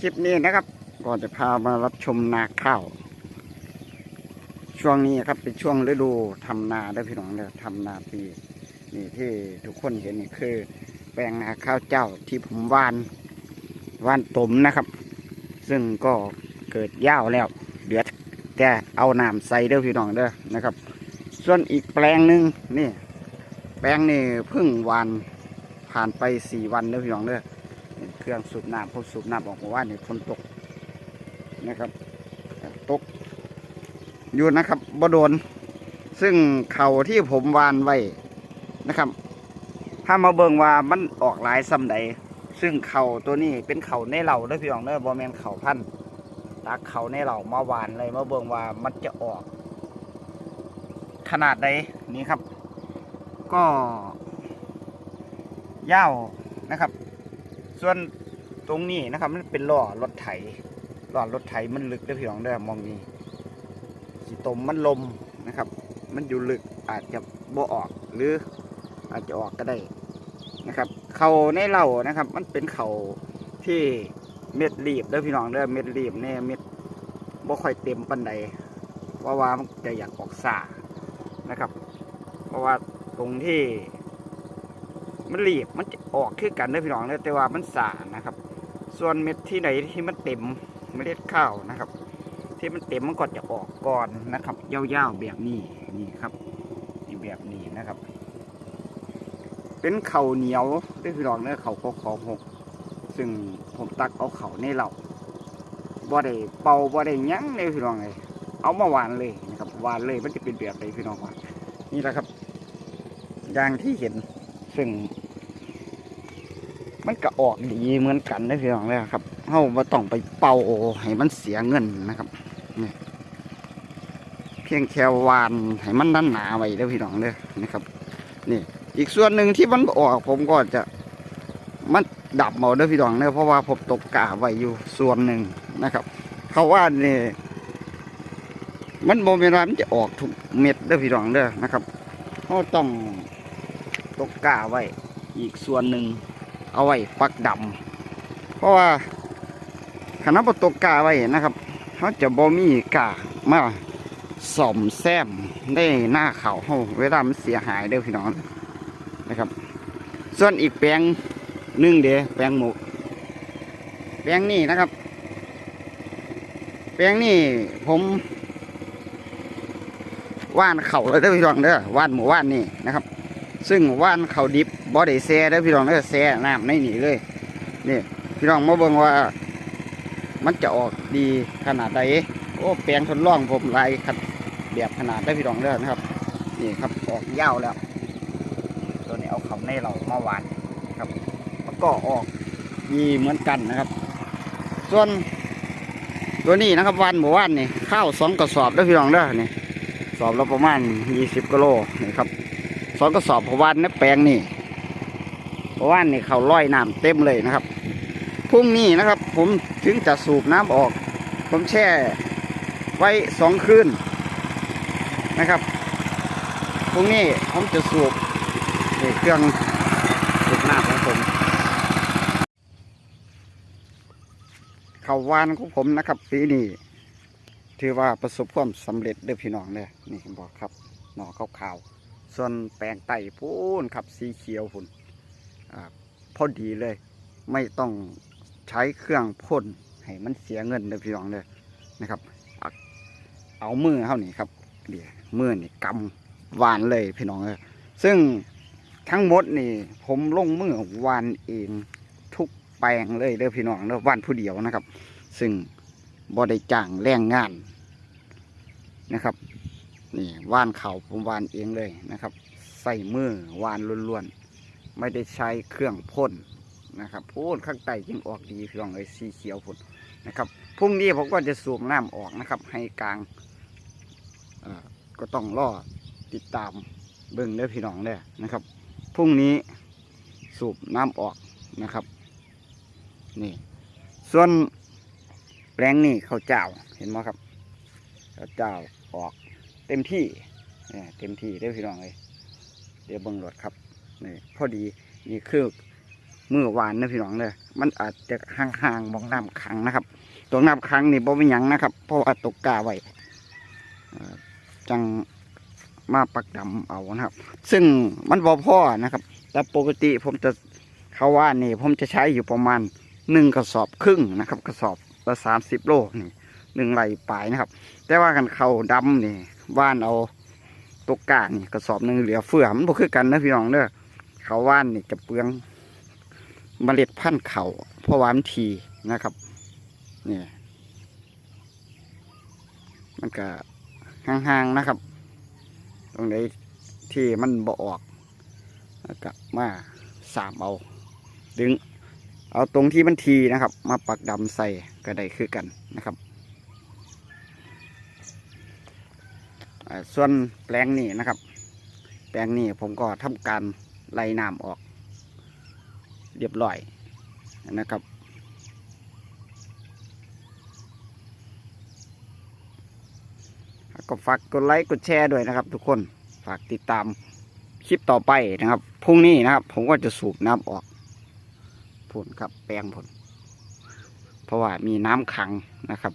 คลิปนี้นะครับก็จะพามารับชมนาข้าว ช่วงนี้ครับเป็นช่วงฤดูทำนาได้พี่น้องเด้อทำนาปีนี่ที่ทุกคนเห็นนี่คือ แปลงนาข้าวเจ้าที่ผมหวานหวานตมนะครับ ซึ่งก็เกิดย่าวแล้วเหลือดแต่เอาน้ำใส่เด้อพี่น้องเด้อนะครับ ส่วนอีกแปลงหนึ่งนี่ แปลงนี่เพิ่งวานผ่านไปสี่วันเด้อพี่น้องเด้อ เครื่องสูบน้ำพอสูบน้ำออกมาว่าเนี่ยฝนตกนะครับตกอยู่นะครับบ่โดน ซึ่งเขาที่ผมวานไว้นะครับ ถ้ามาเบิ่งว่ามันออกหลายซ้ำใดซึ่งเขาตัวนี้เป็นเขาในเหล่าด้อพี่น้องเด้อบ่แมนเขาพันตักเขาในเหล่ามาวานเลยมาเบิ่งว่ามันจะออก ขนาดใดนี่ครับ ก็ยาวนะครับ ส่วนตรงนี้นะครับ มันเป็นล้อรถไถล้อรถไถมันลึกเด้อพี่น้องเด้มองนี้สีตมมันลมนะครับ มันอยู่ลึกอาจจะบ่ออกหรืออาจจะออกก็ได้นะครับ เขาในเหล่านะครับ มันเป็นเขาที่เม็ดรีบเด้อพี่น้องเด้อเม็ดรีบเนี่ยเม็ดบ่ค่อยเต็มปันใดเพราะว่ามันจะอยากออกสานะครับ เพราะว่าตรงที่ มันรีบมันจะออกคือกันเด้อพี่น้องเด้อแต่ว่ามันสานะครับ ส่วนเม็ดที่ไหนที่มันเต็มเมล็ดข้าวนะครับ ที่มันเต็มมันก็จะออกก่อนนะครับยาวๆแบบนี้นี่ครับนี่แบบนี้นะครับ เป็นเข่าเหนียวด้อพี่น้องเด้อเข่าวขอหกซึ่งผมตักเอาเข่าในเหล่าบ่ได้เป่าบ่ได้ยั้งเลยพี่น้องเลยเอามาหวานเลยนะครับหวานเลยมันจะเป็นแบบไหนพี่น้องว่านี่แหละครับอย่างที่เห็นซึ่ง มันก็ออกดีเหมือนกันนะพี่น้องเลยครับเฮาบ่ต้องไปเป่าให้มันเสียเงินนะครับนี่เพียงแค่วานให้มันนั่นหนาไว้เด้พี่น้องเด้อนะครับ นี่ อีกส่วนหนึ่งที่มันออกผมก็จะมันดับเอาเด้อพี่น้องเด้อเพราะว่าผมตกกาไว้อยู่ส่วนหนึ่งนะครับ เขาว่านี่มันโมเมนว่ามันจะออกทุกเม็ดเด้อพี่น้องเด้อนะครับเราต้องตกกาไว้อีกส่วนหนึ่ง เอาไว้ปักดำเพราะว่าคณะประตกกาไว้นะครับเขาจะบ่มีกามาสอมแซมได้หน้าเขาเฮาเวลามันเสียหายเด้อพี่น้องนะครับ ส่วนอีกแปลงหนึ่งเด้แปลงหมก แปลงนี้นะครับ แปลงนี้ผมว่านเข่าเลยเด้อพี่น้องเด้อว่านหมู่ว่านนี่นะครับ ซึ่งว่านเขาดิบบ่ได้แซ่ได้อพี่น้องเด้อแซ่น้ำในนี่เลยนี่พี่น้องมาเบิ่งว่า มันจะออกดีขนาดใดโอ้แปลงทดลองผมลายขัดแบบขนาดได้พี่น้องเด้อนะครับนี่ครับออกยาวแล้ว ตัวนี้เอาเขาในเรามาหวานครับแล้วก็ออกดีเหมือนกันนะครับ ส่วนตัวนี้นะครับวันหมู่ว่านนี่ข้าวสองกระสอบได้พี่น้องเด้อนี่สอบละประมาณยี่สิบกิโลนี่ครับ สองกระสอบพะวันในแปลงนี่พะวันนี่เขาร้อยน้ำเต็มเลยนะครับพรุ่งนี้นะครับ ผมถึงจะสูบน้ำออก ผมแช่ไว้สองคืนนะครับพรุ่งนี้ผมจะสูบนี่เครื่องสูบน้ำของผมเขาวานของผมนะครับปีนี้ถือว่าประสบความสำเร็จเด้อพี่น้องเลยนี่บอกครับหน่อขาวๆ ส่วนแปลงไต่พูนครับสีเขียวพุ่นอพอดีเลย ไม่ต้องใช้เครื่องพ่นให้มันเสียเงินเลยพี่น้องเลยนะครับ เอาเมือเท่านี้ครับเดี๋ยวมือนี่กำวานเลยพี่น้องเลยซึ่งทั้งหมดนี่ ผมลงมือวานเองทุกแปลงเลยเด้อพี่น้องเด้อวานผู้เดียวนะครับ ซึ่งบ่ได้จ้างแรงงานนะครับ นี่ว่านเขาผมวานเองเลยนะครับ ใส่มือว่านล้วนๆ ไม่ได้ใช้เครื่องพ่นนะครับพ่นข้างใต้จึงออกดีพี่น้องเลยสีเขียวพ่นนะครับพรุ่งนี้ผมก็จะสูบน้ำออกนะครับ ให้กลางก็ต้องรอติดตามเบิ่งเด้อพี่น้องเด้อนะครับพรุ่งนี้สูบน้ำออกนะครับ นี่ ส่วนแปลงนี่เขาเจ้าเห็นไหมครับข้าเจ้าออก เต็มที่เนี่ยเต็มที่ได้พี่น้องเลยเดี๋ยวเบิ่งรถครับนี่พอดีนี่คือมือหวานนะพี่น้องเลยมันอาจจะห่างๆมองน้ำขังนะครับตรงน้ำขังนี่บ่เป็นหยังนะครับเพราะว่าตกกาไว้จังมาปักดำเอานะครับ ซึ่งมันบ่พ่อนะครับ แต่ปกติผมจะเขาว่านี่ ผมจะใช้อยู่ประมาณหนึ่งกระสอบครึ่งนะครับ กระสอบละสามสิบโลนี่หนึ่งไหลปลายนะครับ แต่ว่ากันเขาดำนี่ ว่านเอาตกกานี่กระสอบหนึ่งเหลือเฟื่อมันบ่คือกันนะพี่น้องเด้อเขาว่านนี่จะเปลืองเมล็ดพันธุ์เขาเพราะว่ามันทีนะครับนี่มันก็ห่างๆนะครับ ตรงไหนที่มันบ่ออกแล้วก็มาสามเอา ดึง เอาตรงที่มันทีนะครับ มาปักดำใส่ก็ได้คือกันนะครับอ่า ส่วนแปลงนี้นะครับ แปลงนี้ผมก็ทำการไล่น้ำออก เรียบร้อยนะครับ ก็ฝากกดไลค์กดแชร์ด้วยนะครับ ทุกคนฝากติดตามคลิปต่อไปนะครับพรุ่งนี้นะครับ ผมก็จะสูบน้ำออกผลครับแปลงผลเพราะว่ามีน้ำขังนะครับ